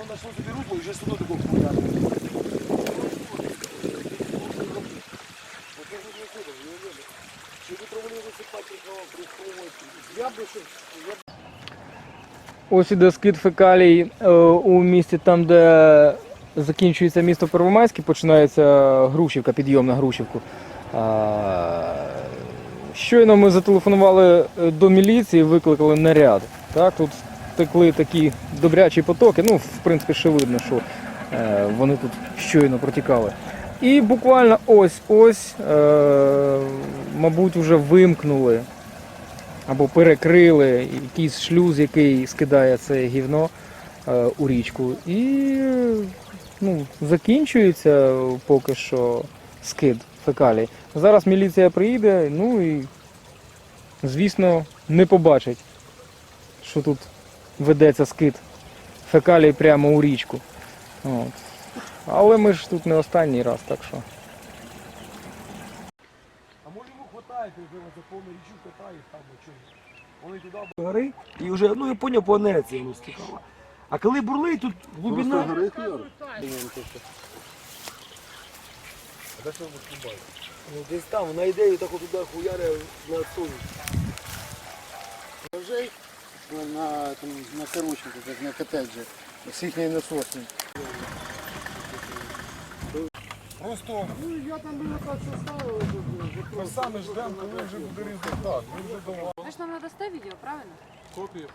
воно знайшло собі руку і вже сюди би щось, я Ось іде скид фекалій е, у місті, там, де закінчується місто Первомайське, починається Грушівка, підйом на Грушівку. Щойно ми зателефонували е, до міліції, викликали наряд. Так, тут текли такі добрячі потоки. Ну, в принципі, ще видно, що е, вони тут щойно протікали. І буквально ось ось, е, мабуть, вже вимкнули або перекрили якийсь шлюз, який скидає це гівно е, у річку. І ну, закінчується поки що скид фекалій. Зараз міліція приїде, ну і, звісно, не побачить, що тут ведеться скид фекалій прямо у річку. От. Але ми ж тут не останній раз, так що. А може йому хватає, коли вже за повну річу катає там, чого. Вони туди гори і вже, ну я поняв, по інерції воно стікало. А коли бурлить, тут глибина. Ну десь там, вона йде і так туди хуяре на сонці. На, там, на корочку, як на котеджі, з їхньої насосні. Просто, ну я там було так составив. Ми саме ждемо, коли вже буде результат. Ми вже дома. Значит, нам надо ставить видео, правильно? Копія.